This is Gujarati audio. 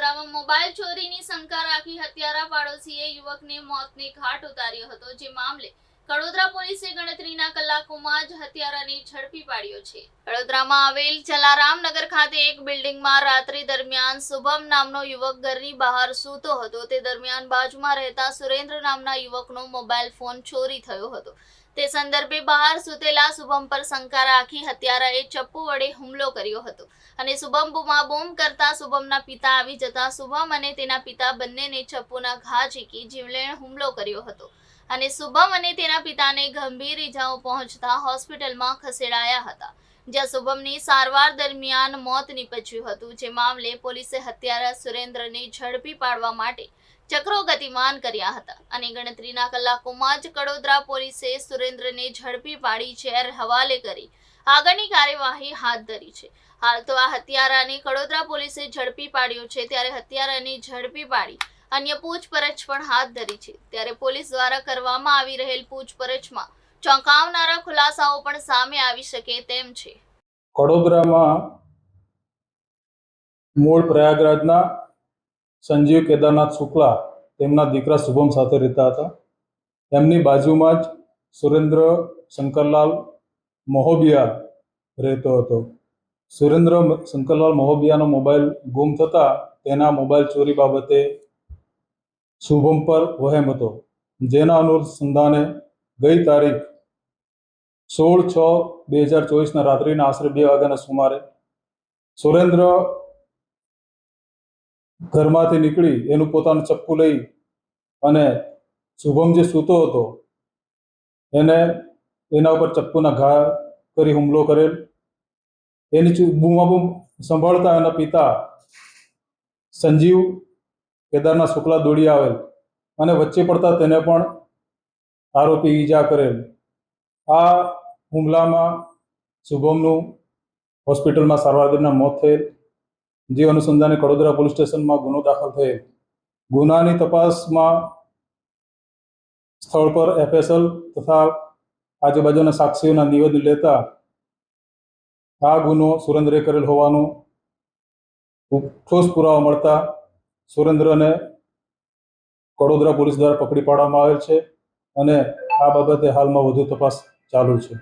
વડોદરામાં મોબાઈલ ચોરીની શંકા રાખી હત્યારા પાડોશીએ યુવકને મોતને ઘાટ ઉતાર્યો હતો. જે મામલે કડોદરા પોલીસે ગણતરીના કલાકોમાં જ હત્યારાને ઝડપી પાડ્યો છે. વડોદરામાં આવેલ જલારામનગર ખાતે એક બિલ્ડિંગમાં રાત્રિ દરમિયાન શુભમ નામનો યુવક ઘરની બહાર સૂતો હતો. તે દરમિયાન બાજુમાં રહેતા સુરેન્દ્ર નામના યુવકનો મોબાઈલ ફોન ચોરી થયો હતો. તે સંદર્ભે બહાર સૂતેલા શુભમ પર શંકા રાખી હત્યારાએ ચપ્પુ વડે હુમલો કર્યો હતો અને શુભમ બોમ કરતા શુભમના પિતા આવી જતા શુભમ અને તેના પિતા બંનેને ચપ્પુના ઘા ઝીકી જીવલેણ હુમલો કર્યો હતો અને શુભમ અને તેના પિતાને ગંભીર ઈજાઓ પહોંચતા હોસ્પિટલમાં ખસેડાયા હતા, જ્યાં શુભમની સારવાર દરમિયાન મોત નીપજ્યું હતું. જે મામલે પોલીસે હત્યારા સુરેન્દ્રને ઝડપી પાડવા માટે ચક્રો ગતિમાન કર્યા હતા. અને ગણતરીના કલાકોમાં જ કડોદરા પોલીસે સુરેન્દ્રને ઝડપી પાડી જેર હવાલે કરી. આગળની કાર્યવાહી હાથ ધરી છે. હાલ તો આ હત્યારાને કડોદરા પોલીસે ઝડપી પાડ્યો છે, ત્યારે હત્યારાને ઝડપી પાડી અન્ય પૂછપરછ પણ હાથ ધરી છે. ત્યારે પોલીસ દ્વારા કરવામાં આવી રહેલ પૂછપરછમાં ચોંકાવનારા ખુલાસાઓ પણ સામે આવી શકે તેમ છે. વડોદરામાં મૂળ પ્રયાગરાજના સંજીવ કેદારનાથ શુક્લા તેમના દીકરા શુભમ સાથે રહેતા હતા. એમની બાજુમાં જ સુરેન્દ્ર શંકરલાલ મહોબિયા રહેતો હતો. સુરેન્દ્ર શંકરલાલ મહોબિયાનો મોબાઈલ ગુમ થતાં તેના મોબાઈલ ચોરી બાબતે શુભમ પર વહેમ હતો. જેના અનુસંધાને ગઈ તારીખ સોળ છ બે હજાર ચોવીસના રાત્રિના આશરે બે વાગ્યાના સુમારે સુરેન્દ્ર ઘરમાંથી નીકળી એનું પોતાનું ચપ્પુ લઈ અને શુભમ જે સૂતો હતો, એને એના ઉપર ચપ્પુના ઘા કરી હુમલો કરેલ. એની બૂમાબૂમ સંભાળતા એના પિતા સંજીવ કેદારના શુક્લા દોડી આવેલ અને વચ્ચે પડતા તેને પણ આરોપી ઈજા કરેલ. આ હુમલામાં શુભમનું હોસ્પિટલમાં સારવાર દરમિયાન મોત થયેલ. જે અનુસંધાને કડોદરા પોલીસ સ્ટેશનમાં ગુનો દાખલ થયેલ. ગુનાની તપાસમાં સ્થળ પર એફએસએલ તથા આજુબાજુના સાક્ષીઓના નિવેદન લેતા આ ગુનો સુરેન્દ્રે કરેલ હોવાનું ઠોસ પુરાવા મળતા સુરેન્દ્રને કડોદરા પોલીસ દ્વારા પકડી પાડવામાં આવેલ છે અને આ બાબતે હાલમાં વધુ તપાસ ચાલુ છે.